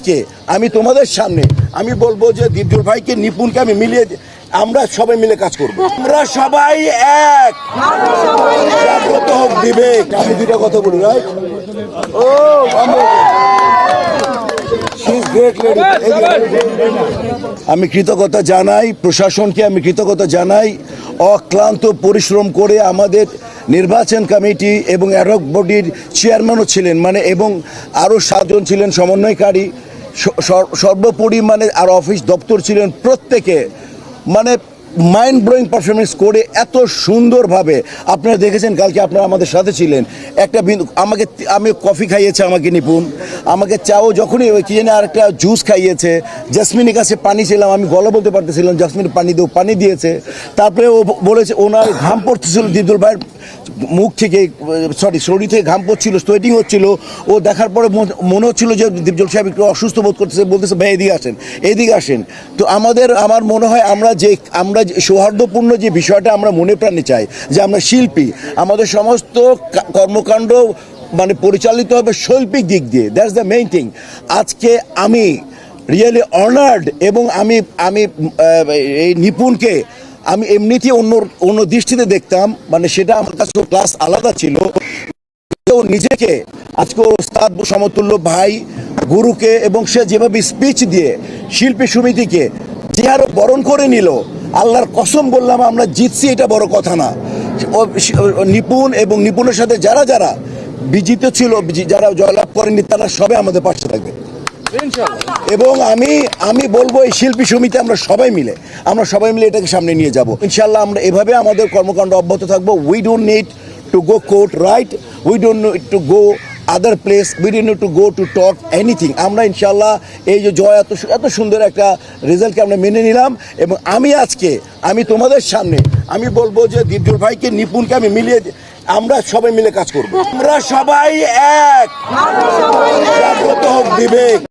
আজকে আমি তোমাদের সামনে, আমি বলব যে দীপজল ভাইকে, নিপুণকে আমি মিলিয়ে আমরা সবাই মিলে কাজ করব। আমরা সবাই এক। জাগ্রত হোক বিবেক। আমি দুটা কথা বলি রাইট ও, আমি কৃতজ্ঞতা জানাই, প্রশাসনকে আমি কৃতজ্ঞতা জানাই, অক্লান্ত পরিশ্রম করে আমাদের নির্বাচন কমিটি এবং অ্যাডক বডির চেয়ারম্যানও ছিলেন মানে এবং আরও সাতজন ছিলেন সমন্বয়কারী। সর্বোপরি মানে আর অফিস দপ্তর ছিলেন প্রত্যেকে। মানে মাইন্ড ব্লোয়িং পারফরমেন্স করে এত সুন্দরভাবে। আপনারা দেখেছেন, কালকে আপনারা আমাদের সাথে ছিলেন। একটা বিন্দু, আমাকে আমি কফি খাইয়েছে আমাকে, নিপুণ। আমাকে চাও যখনই কি জানি আরেকটা জুস খাইয়েছে। জাসমিনের কাছে পানি ছিলাম, আমি গলা বলতে পারতেছিলাম জাসমিন পানি দেও পানি দিয়েছে। তারপরে ও বলেছে, ওনার ঘাম পড়তেছিল, দিদুল ভাইয়ের মুখ থেকে সরি শরীর থেকে ঘাম পড়ছিল সোয়েটিং হচ্ছিল। ও দেখার পরে মন- হচ্ছিল যে দীপজল সাহেব একটু অসুস্থ বোধ করতেছে, বলতেছে, ভাই, এদিকে আসেন এদিকে আসেন। তো আমাদের, আমার মনে হয় আমরা যে, আমরা সৌহার্দ্যপূর্ণ যে বিষয়টা আমরা মনে প্রাণে চাই, যে আমরা শিল্পী, আমাদের সমস্ত কর্মকাণ্ড মানে পরিচালিত হবে শৈল্পিক দিক দিয়ে। দ্যাটস দ্য মেইন থিং আজকে আমি রিয়েলি অনার্ড এবং আমি আমি এই নিপুণকে আমি এমনিতেই অন্য অন্য দৃষ্টিতে দেখতাম মানে সেটা আমার কাছে ক্লাস আলাদা ছিল। ও নিজেকে, আজকে ওস্তাদ সমতুল্য ভাই, গুরুকে এবং সে যেভাবে স্পিচ দিয়ে শিল্পী সমিতিকে যে আরও বরণ করে নিল, আল্লাহর কসম বললাম আমরা জিতছি, এটা বড় কথা না। নিপুণ এবং নিপুণের সাথে যারা যারা বিজিত ছিল যারা জয়লাভ করেনি তারা সবে আমাদের পাশে থাকবে। এবং আমি আমি বলব এই শিল্পী সমিতি আমরা সবাই মিলে আমরা সবাই মিলে এটাকে সামনে নিয়ে যাব। ইনশাল্লাহ আমরা এভাবে আমাদের কর্মকাণ্ড অব্যাহত থাকব। We don't need to go court right we don't need to go other place we need to go to talk anything আমরা ইনশাল্লাহ এই যে জয় এত এত সুন্দর একটা রেজাল্টকে আমরা মেনে নিলাম এবং আমি আজকে আমি তোমাদের সামনে আমি বলব যে দীপজল ভাইকে নিপুণকে আমি মিলিয়ে আমরা সবাই মিলে কাজ করব। আমরা সবাই এক। জাগ্রত হোক বিবেক।